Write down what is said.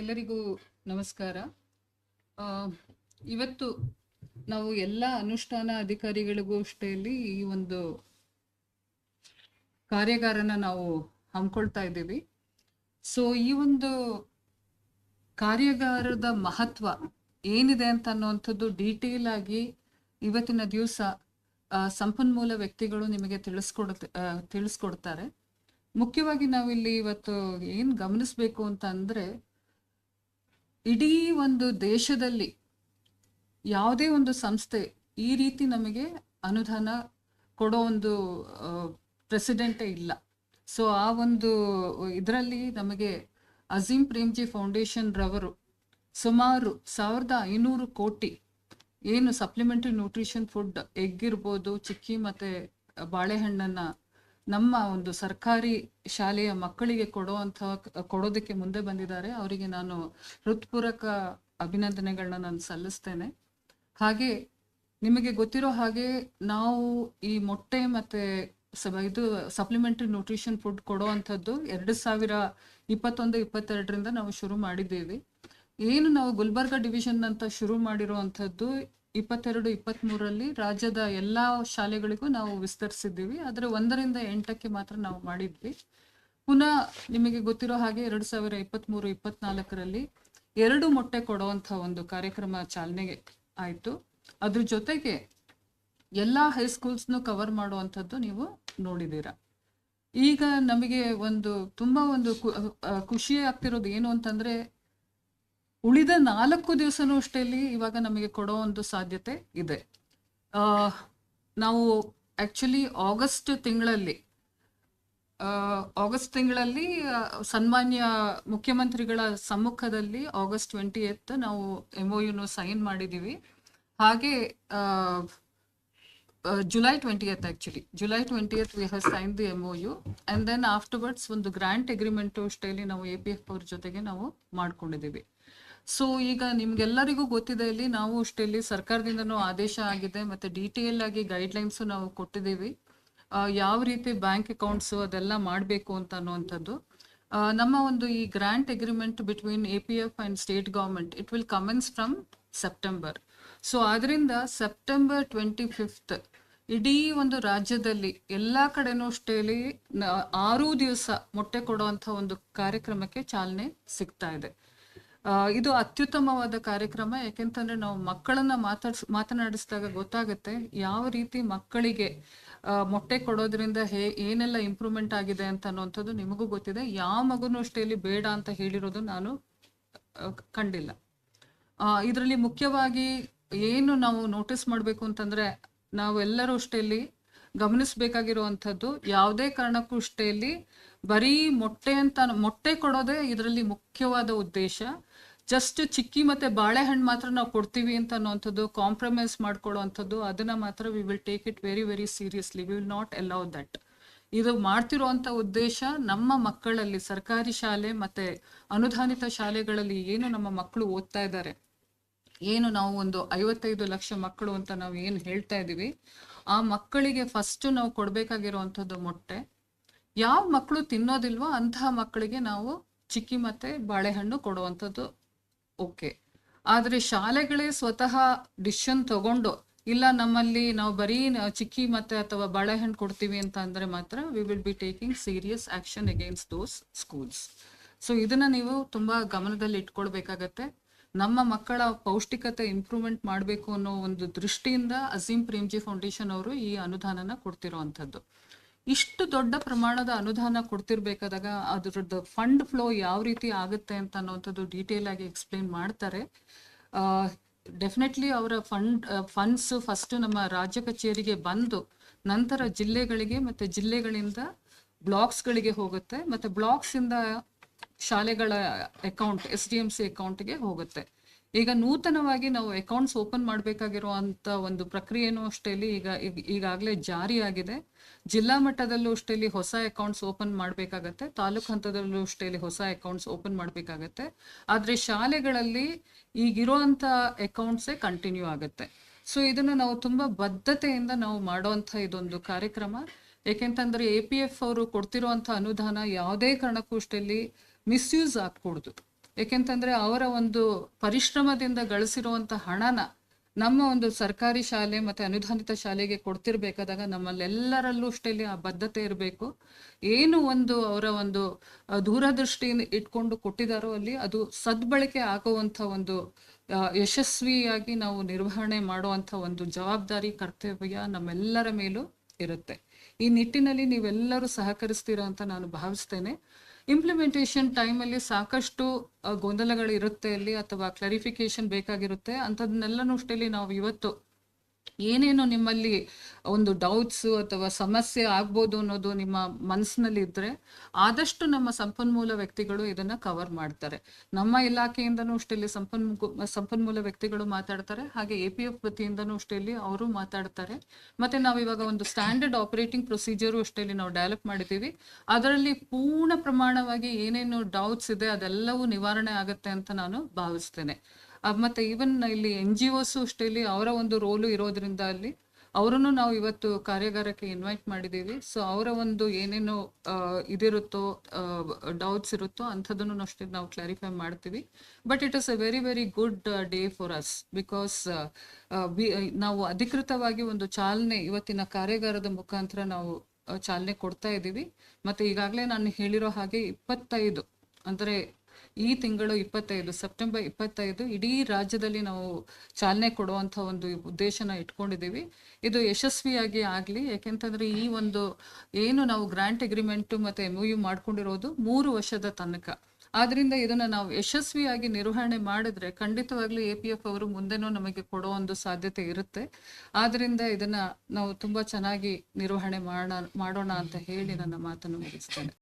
ಎಲ್ಲರಿಗೂ ನಮಸ್ಕಾರ. ಇವತ್ತು ನಾವು ಎಲ್ಲ ಅನುಷ್ಠಾನ ಅಧಿಕಾರಿಗಳಿಗೂ ಇಲ್ಲಿ ಈ ಒಂದು ಕಾರ್ಯಾಗಾರನ ನಾವು ಹಮ್ಮಿಕೊಳ್ತಾ ಇದ್ದೀವಿ. ಸೊ ಈ ಒಂದು ಕಾರ್ಯಾಗಾರದ ಮಹತ್ವ ಏನಿದೆ ಅಂತ ಅನ್ನುವಂಥದ್ದು ಡೀಟೇಲ್ ಆಗಿ ಇವತ್ತಿನ ದಿವಸ ಸಂಪನ್ಮೂಲ ವ್ಯಕ್ತಿಗಳು ನಿಮಗೆ ತಿಳಿಸ್ಕೊಡ ತಿಳಿಸ್ಕೊಡ್ತಾರೆ. ಮುಖ್ಯವಾಗಿ ನಾವಿಲ್ಲಿ ಇವತ್ತು ಏನು ಗಮನಿಸಬೇಕು ಅಂತ ಅಂದರೆ ಇಡೀ ಒಂದು ದೇಶದಲ್ಲಿ ಯಾವುದೇ ಒಂದು ಸಂಸ್ಥೆ ಈ ರೀತಿ ನಮಗೆ ಅನುದಾನ ಕೊಡೋ ಒಂದು ಪ್ರೆಸಿಡೆಂಟೇ ಇಲ್ಲ. ಸೊ ಆ ಒಂದು ಇದರಲ್ಲಿ ನಮಗೆ ಅಜೀಂ ಪ್ರೇಮ್ಜಿ ಫೌಂಡೇಶನ್ ರವರು ಸುಮಾರು ಸಾವಿರದ ಐನೂರು ಕೋಟಿ ಏನು ಸಪ್ಲಿಮೆಂಟರಿ ನ್ಯೂಟ್ರಿಷನ್ ಫುಡ್ ಎಗ್ ಇರ್ಬೋದು, ಚಿಕ್ಕಿ ಮತ್ತು ಬಾಳೆಹಣ್ಣನ್ನು ನಮ್ಮ ಒಂದು ಸರ್ಕಾರಿ ಶಾಲೆಯ ಮಕ್ಕಳಿಗೆ ಕೊಡುವಂತಹ ಕೊಡೋದಕ್ಕೆ ಮುಂದೆ ಬಂದಿದ್ದಾರೆ. ಅವರಿಗೆ ನಾನು ಹೃತ್ಪೂರ್ವಕ ಅಭಿನಂದನೆಗಳನ್ನ ನಾನು ಸಲ್ಲಿಸ್ತೇನೆ. ಹಾಗೆ ನಿಮಗೆ ಗೊತ್ತಿರೋ ಹಾಗೆ ನಾವು ಈ ಮೊಟ್ಟೆ ಮತ್ತೆ ಇದು ಸಪ್ಲಿಮೆಂಟರಿ ನ್ಯೂಟ್ರಿಷನ್ ಫುಡ್ ಕೊಡೋ ಅಂಥದ್ದು ಎರಡು ಸಾವಿರ ಇಪ್ಪತ್ತೊಂದು, ಇಪ್ಪತ್ತೆರಡರಿಂದ ನಾವು ಶುರು ಮಾಡಿದ್ದೀವಿ. ಏನು ನಾವು ಗುಲ್ಬರ್ಗ ಡಿವಿಷನ್ ಅಂತ ಶುರು ಮಾಡಿರೋ ಅಂಥದ್ದು ಇಪ್ಪತ್ತೆರಡು ಇಪ್ಪತ್ತ್ಮೂರರಲ್ಲಿ ರಾಜ್ಯದ ಎಲ್ಲ ಶಾಲೆಗಳಿಗೂ ನಾವು ವಿಸ್ತರಿಸಿದ್ದೀವಿ. ಆದರೆ ಒಂದರಿಂದ ಎಂಟಕ್ಕೆ ಮಾತ್ರ ನಾವು ಮಾಡಿದ್ವಿ. ಪುನಃ ನಿಮಗೆ ಗೊತ್ತಿರೋ ಹಾಗೆ ಎರಡು ಸಾವಿರ ಇಪ್ಪತ್ತ್ಮೂರು ಇಪ್ಪತ್ನಾಲ್ಕರಲ್ಲಿ ಎರಡು ಮೊಟ್ಟೆ ಕೊಡುವಂಥ ಒಂದು ಕಾರ್ಯಕ್ರಮ ಚಾಲನೆಗೆ ಆಯಿತು. ಅದ್ರ ಜೊತೆಗೆ ಎಲ್ಲ ಹೈಸ್ಕೂಲ್ಸ್ನು ಕವರ್ ಮಾಡುವಂಥದ್ದು ನೀವು ನೋಡಿದ್ದೀರಾ. ಈಗ ನಮಗೆ ಒಂದು ತುಂಬ ಒಂದು ಖುಷಿ ಆಗ್ತಿರೋದು ಏನು ಅಂತಂದ್ರೆ ಉಳಿದ ನಾಲ್ಕು ದಿವಸನೂ ಅಷ್ಟೇ ಇವಾಗ ನಮಗೆ ಕೊಡೋ ಒಂದು ಸಾಧ್ಯತೆ ಇದೆ. ನಾವು ಆಕ್ಚುಲಿ ಆಗಸ್ಟ್ ತಿಂಗಳಲ್ಲಿ ಆಗಸ್ಟ್ ತಿಂಗಳಲ್ಲಿ ಸನ್ಮಾನ್ಯ ಮುಖ್ಯಮಂತ್ರಿಗಳ ಸಮ್ಮುಖದಲ್ಲಿ ಆಗಸ್ಟ್ ಟ್ವೆಂಟಿ ಎತ್ ನಾವು ಎಂ ಒ ಯುನು ಸೈನ್ ಮಾಡಿದ್ದೀವಿ ಹಾಗೆ July twenty eighth actually July twenty eighth we have sign the M O U and then afterwards ಒಂದು ಗ್ರ್ಯಾಂಟ್ ಅಗ್ರಿಮೆಂಟು ಸ್ಟೈಲಿ ನಾವು ಎ ಪಿ ಎಫ್ ಅವ್ರ ಜೊತೆಗೆ ನಾವು ಮಾಡ್ಕೊಂಡಿದ್ದೀವಿ. ಸೊ ಈಗ ನಿಮ್ಗೆಲ್ಲರಿಗೂ ಗೊತ್ತಿದೆ ಇಲ್ಲಿ ನಾವು ಅಷ್ಟೇಲಿ ಸರ್ಕಾರದಿಂದನೂ ಆದೇಶ ಆಗಿದೆ ಮತ್ತೆ ಡಿಟೇಲ್ ಆಗಿ ಗೈಡ್ಲೈನ್ಸು ನಾವು ಕೊಟ್ಟಿದ್ದೀವಿ. ಯಾವ ರೀತಿ ಬ್ಯಾಂಕ್ ಅಕೌಂಟ್ಸ್ ಅದೆಲ್ಲ ಮಾಡಬೇಕು ಅಂತ ಅನ್ನುವಂಥದ್ದು. ನಮ್ಮ ಒಂದು ಈ grant agreement between A P F and state government it will commence from September so ಆದ್ರಿಂದ ಸೆಪ್ಟೆಂಬರ್ ಟ್ವೆಂಟಿ ಫಿಫ್ತ್ ಇಡೀ ಒಂದು ರಾಜ್ಯದಲ್ಲಿ ಎಲ್ಲ ಕಡೆನೂ ಅಷ್ಟೇಲಿ ಆರು ದಿವಸ ಮೊಟ್ಟೆ ಕೊಡುವಂಥ ಒಂದು ಕಾರ್ಯಕ್ರಮಕ್ಕೆ ಚಾಲನೆ ಸಿಗ್ತಾ ಇದೆ. ಇದು ಅತ್ಯುತ್ತಮವಾದ ಕಾರ್ಯಕ್ರಮ, ಯಾಕೆಂತಂದ್ರೆ ನಾವು ಮಕ್ಕಳನ್ನ ಮಾತಾಡ್ಸ್, ಮಾತನಾಡಿಸಿದಾಗ ಗೊತ್ತಾಗುತ್ತೆ ಯಾವ ರೀತಿ ಮಕ್ಕಳಿಗೆ ಮೊಟ್ಟೆ ಕೊಡೋದ್ರಿಂದ ಹೇ, ಏನೆಲ್ಲ ಇಂಪ್ರೂವ್ಮೆಂಟ್ ಆಗಿದೆ ಅಂತ ಅನ್ನುವಂಥದ್ದು ನಿಮಗೂ ಗೊತ್ತಿದೆ. ಯಾವ ಮಗುನೂ ಅಷ್ಟೇಲಿ ಬೇಡ ಅಂತ ಹೇಳಿರೋದು ನಾನು ಕಂಡಿಲ್ಲ. ಇದರಲ್ಲಿ ಮುಖ್ಯವಾಗಿ ಏನು ನಾವು ನೋಟಿಸ್ ಮಾಡಬೇಕು ಅಂತಂದ್ರೆ, ನಾವೆಲ್ಲರೂ ಅಷ್ಟೇಲಿ ಗಮನಿಸಬೇಕಾಗಿರುವಂಥದ್ದು ಯಾವುದೇ ಕಾರಣಕ್ಕೂ ಇಲ್ಲಿ ಬರೀ ಮೊಟ್ಟೆ ಅಂತ ಮೊಟ್ಟೆ ಕೊಡೋದೇ ಇದರಲ್ಲಿ ಮುಖ್ಯವಾದ ಉದ್ದೇಶ. ಜಸ್ಟ್ ಚಿಕ್ಕಿ ಮತ್ತೆ ಬಾಳೆಹಣ್ಣು ಮಾತ್ರ ನಾವು ಕೊಡ್ತೀವಿ ಅಂತ ಅನ್ನೋವಂಥದ್ದು ಕಾಂಪ್ರಮೈಸ್ ಮಾಡ್ಕೊಳ್ಳೋವಂಥದ್ದು, ಅದನ್ನ ಮಾತ್ರ we will take it very very seriously we will not allow that ಇದು ಮಾಡ್ತಿರುವಂತ ಉದ್ದೇಶ ನಮ್ಮ ಮಕ್ಕಳಲ್ಲಿ, ಸರ್ಕಾರಿ ಶಾಲೆ ಮತ್ತೆ ಅನುದಾನಿತ ಶಾಲೆಗಳಲ್ಲಿ ಏನು ನಮ್ಮ ಮಕ್ಕಳು ಓದ್ತಾ ಇದ್ದಾರೆ. ಏನು ನಾವು ಒಂದು ಐವತ್ತೈದು ಲಕ್ಷ ಮಕ್ಕಳು ಅಂತ ನಾವು ಏನು ಹೇಳ್ತಾ ಇದ್ದೀವಿ ಆ ಮಕ್ಕಳಿಗೆ ಫಸ್ಟ್ ನಾವು ಕೊಡ್ಬೇಕಾಗಿರುವಂಥದ್ದು ಮೊಟ್ಟೆ. ಯಾವ ಮಕ್ಕಳು ತಿನ್ನೋದಿಲ್ವೋ ಅಂತಹ ಮಕ್ಕಳಿಗೆ ನಾವು ಚಿಕ್ಕಿ ಮತ್ತೆ ಬಾಳೆಹಣ್ಣು ಕೊಡುವಂಥದ್ದು ಓಕೆ ಆದರೆ ಶಾಲೆಗಳೇ ಸ್ವತಃ ಡಿಶನ್ ತಗೊಂಡು, ಇಲ್ಲ ನಮ್ಮಲ್ಲಿ ನಾವು ಬರೀ ಚಿಕ್ಕಿ ಮತ್ತೆ ಅಥವಾ ಬಾಳೆಹಣ್ಣು ಕೊಡ್ತೀವಿ ಅಂತ ಅಂದರೆ ಮಾತ್ರ we will be taking serious action against those schools so ಇದನ್ನ ನೀವು ತುಂಬಾ ಗಮನದಲ್ಲಿ ಇಟ್ಕೊಳ್ಬೇಕಾಗತ್ತೆ ನಮ್ಮ ಮಕ್ಕಳ ಪೌಷ್ಟಿಕತೆ ಇಂಪ್ರೂವ್ಮೆಂಟ್ ಮಾಡಬೇಕು ಅನ್ನೋ ಒಂದು ದೃಷ್ಟಿಯಿಂದ ಅಜೀಂ ಪ್ರೇಮ್ಜಿ ಫೌಂಡೇಶನ್ ಅವರು ಈ ಅನುದಾನನ ಕೊಡ್ತಿರುವಂಥದ್ದು. ಇಷ್ಟು ದೊಡ್ಡ ಪ್ರಮಾಣದ ಅನುದಾನ ಕೊಡ್ತಿರ್ಬೇಕಾದಾಗ ಅದ್ರದ್ದು ಫಂಡ್ ಫ್ಲೋ ಯಾವ ರೀತಿ ಆಗುತ್ತೆ ಅಂತ ಅನ್ನೋಂಥದ್ದು ಡೀಟೇಲ್ ಆಗಿ ಎಕ್ಸ್ಪ್ಲೇನ್ ಮಾಡ್ತಾರೆ. ಡೆಫಿನೆಟ್ಲಿ ಅವರ ಫಂಡ್ ಫಂಡ್ಸ್ ಫಸ್ಟ್ ನಮ್ಮ ರಾಜ್ಯ ಕಚೇರಿಗೆ ಬಂದು ನಂತರ ಜಿಲ್ಲೆಗಳಿಗೆ ಮತ್ತೆ ಜಿಲ್ಲೆಗಳಿಂದ ಬ್ಲಾಕ್ಸ್ಗಳಿಗೆ ಹೋಗುತ್ತೆ. ಮತ್ತೆ ಬ್ಲಾಕ್ಸ್ ಇಂದ ಶಾಲೆಗಳ account S D M C ಅಕೌಂಟ್ಗೆ ಹೋಗುತ್ತೆ. ಈಗ ನೂತನವಾಗಿ ನಾವು ಅಕೌಂಟ್ಸ್ ಓಪನ್ ಮಾಡಬೇಕಾಗಿರುವಂತ ಒಂದು ಪ್ರಕ್ರಿಯೆನೂ ಅಷ್ಟೇಲಿ ಈಗ, ಈಗ- ಈಗಾಗಲೇ ಜಾರಿಯಾಗಿದೆ. ಜಿಲ್ಲಾ ಮಟ್ಟದಲ್ಲೂ ಅಷ್ಟೇಲಿ ಹೊಸ ಅಕೌಂಟ್ಸ್ ಓಪನ್ ಮಾಡಬೇಕಾಗತ್ತೆ. ತಾಲೂಕು ಹಂತದಲ್ಲೂ ಅಷ್ಟೇ ಹೊಸ ಅಕೌಂಟ್ಸ್ ಓಪನ್ ಮಾಡಬೇಕಾಗತ್ತೆ. ಆದ್ರೆ ಶಾಲೆಗಳಲ್ಲಿ ಈಗಿರುವಂತ ಅಕೌಂಟ್ಸೇ ಕಂಟಿನ್ಯೂ ಆಗುತ್ತೆ. ಸೊ ಇದನ್ನ ನಾವು ತುಂಬಾ ಬದ್ಧತೆಯಿಂದ ನಾವು ಮಾಡುವಂತ ಇದೊಂದು ಕಾರ್ಯಕ್ರಮ. ಏಕೆಂತಂದರೆ ಎ ಪಿ ಎಫ್ ಅವರು ಕೊಡ್ತಿರುವಂಥ ಅನುದಾನ ಯಾವುದೇ ಕಾರಣಕ್ಕೂ ಅಷ್ಟಲ್ಲಿ ಮಿಸ್ಯೂಸ್ ಆಗ್ಕೂಡ್ದು ಏಕೆಂತಂದ್ರೆ ಅವರ ಒಂದು ಪರಿಶ್ರಮದಿಂದ ಗಳಿಸಿರುವಂತ ಹಣನ ನಮ್ಮ ಒಂದು ಸರ್ಕಾರಿ ಶಾಲೆ ಮತ್ತೆ ಅನುದಾನಿತ ಶಾಲೆಗೆ ಕೊಡ್ತಿರ್ಬೇಕಾದಾಗ ನಮ್ಮಲ್ಲೆಲ್ಲರಲ್ಲೂ ಅಷ್ಟೇ ಆ ಬದ್ಧತೆ ಇರಬೇಕು. ಏನು ಒಂದು ಅವರ ಒಂದು ದೂರದೃಷ್ಟಿಯನ್ನು ಇಟ್ಕೊಂಡು ಕೊಟ್ಟಿದಾರೋ ಅಲ್ಲಿ ಅದು ಸದ್ಬಳಕೆ ಆಗುವಂತ ಒಂದು ಯಶಸ್ವಿಯಾಗಿ ನಾವು ನಿರ್ವಹಣೆ ಮಾಡುವಂತ ಒಂದು ಜವಾಬ್ದಾರಿ, ಕರ್ತವ್ಯ ನಮ್ಮೆಲ್ಲರ ಮೇಲೂ ಇರುತ್ತೆ. ಈ ನಿಟ್ಟಿನಲ್ಲಿ ನೀವೆಲ್ಲರೂ ಸಹಕರಿಸ್ತೀರಾ ಅಂತ ನಾನು ಭಾವಿಸ್ತೇನೆ. ಇಂಪ್ಲಿಮೆಂಟೇಷನ್ ಟೈಮಲ್ಲಿ ಸಾಕಷ್ಟು ಗೊಂದಲಗಳು ಇರುತ್ತೆ ಅಲ್ಲಿ ಅಥವಾ ಕ್ಲಾರಿಫಿಕೇಶನ್ ಬೇಕಾಗಿರುತ್ತೆ. ಅಂಥದ್ದನ್ನೆಲ್ಲನೂ ಅಷ್ಟೇ ನಾವು ಇವತ್ತು ಏನೇನು ನಿಮ್ಮಲ್ಲಿ ಒಂದು ಡೌಟ್ಸ್ ಅಥವಾ ಸಮಸ್ಯೆ ಆಗ್ಬೋದು ಅನ್ನೋದು ನಿಮ್ಮ ಮನಸ್ಸಿನಲ್ಲಿ ಇದ್ರೆ ಆದಷ್ಟು ನಮ್ಮ ಸಂಪನ್ಮೂಲ ವ್ಯಕ್ತಿಗಳು ಇದನ್ನ ಕವರ್ ಮಾಡ್ತಾರೆ. ನಮ್ಮ ಇಲಾಖೆಯಿಂದನೂ ಅಷ್ಟೇ ಇಲ್ಲಿ ಸಂಪನ್ಮೂ ಸಂಪನ್ಮೂಲ ವ್ಯಕ್ತಿಗಳು ಮಾತಾಡ್ತಾರೆ. ಹಾಗೆ ಎ ಪಿ ಎಫ್ ವತಿಯಿಂದನೂ ಅಷ್ಟೇ ಇಲ್ಲಿ ಅವರು ಮಾತಾಡ್ತಾರೆ. ಮತ್ತೆ ನಾವು ಇವಾಗ ಒಂದು ಸ್ಟ್ಯಾಂಡರ್ಡ್ ಆಪರೇಟಿಂಗ್ ಪ್ರೊಸೀಜರು ಅಷ್ಟೇ ನಾವು ಡೆವಲಪ್ ಮಾಡಿದ್ದೀವಿ. ಅದರಲ್ಲಿ ಪೂರ್ಣ ಪ್ರಮಾಣವಾಗಿ ಏನೇನು ಡೌಟ್ಸ್ ಇದೆ ಅದೆಲ್ಲವೂ ನಿವಾರಣೆ ಆಗುತ್ತೆ ಅಂತ ನಾನು ಭಾವಿಸ್ತೇನೆ. ಮತ್ತೆ ಈವನ್ ಇಲ್ಲಿ ಎನ್ ಜಿ ಒಸು ಅಷ್ಟೇ, ಇಲ್ಲಿ ಅವರ ಒಂದು ರೋಲು ಇರೋದ್ರಿಂದ ಅಲ್ಲಿ ಅವರನ್ನು ನಾವು ಇವತ್ತು ಕಾರ್ಯಾಗಾರಕ್ಕೆ ಇನ್ವೈಟ್ ಮಾಡಿದ್ದೀವಿ. ಸೊ ಅವರ ಒಂದು ಏನೇನು ಇದಿರುತ್ತೋ ಡೌಟ್ಸ್ ಇರುತ್ತೋ ಅಂಥದ್ದನ್ನು ಅಷ್ಟೇ ನಾವು ಕ್ಲಾರಿಫೈ ಮಾಡ್ತೀವಿ. But it is a very very good day for us because ನಾವು ಅಧಿಕೃತವಾಗಿ ಒಂದು ಚಾಲನೆ ಇವತ್ತಿನ ಕಾರ್ಯಾಗಾರದ ಮುಖಾಂತರ ನಾವು ಚಾಲನೆ ಕೊಡ್ತಾ ಇದ್ದೀವಿ. ಮತ್ತೆ ಈಗಾಗಲೇ ನಾನು ಹೇಳಿರೋ ಹಾಗೆ ಇಪ್ಪತ್ತೈದು, ಅಂದರೆ ಈ ತಿಂಗಳು ಇಪ್ಪತ್ತೈದು, ಸೆಪ್ಟೆಂಬರ್ ಇಪ್ಪತ್ತೈದು ಇಡೀ ರಾಜ್ಯದಲ್ಲಿ ನಾವು ಚಾಲನೆ ಕೊಡುವಂಥ ಒಂದು ಉದ್ದೇಶನ ಇಟ್ಕೊಂಡಿದ್ದೀವಿ. ಇದು ಯಶಸ್ವಿಯಾಗಿ ಆಗಲಿ, ಯಾಕೆಂತಂದರೆ ಈ ಒಂದು ಏನು ನಾವು ಗ್ರ್ಯಾಂಟ್ ಅಗ್ರಿಮೆಂಟು ಮತ್ತೆ ಎಂ ಯು ಮಾಡ್ಕೊಂಡಿರೋದು ಮೂರು ವರ್ಷದ ತನಕ. ಆದ್ರಿಂದ ಇದನ್ನ ನಾವು ಯಶಸ್ವಿಯಾಗಿ ನಿರ್ವಹಣೆ ಮಾಡಿದ್ರೆ ಖಂಡಿತವಾಗ್ಲೂ ಎ ಪಿ ಎಫ್ ಅವರು ಮುಂದೆನೂ ನಮಗೆ ಕೊಡೋ ಒಂದು ಸಾಧ್ಯತೆ ಇರುತ್ತೆ. ಆದ್ರಿಂದ ಇದನ್ನ ನಾವು ತುಂಬಾ ಚೆನ್ನಾಗಿ ನಿರ್ವಹಣೆ ಮಾಡೋಣ ಅಂತ ಹೇಳಿ ನನ್ನ ಮಾತನ್ನು ಮುಗಿಸ್ತೇನೆ.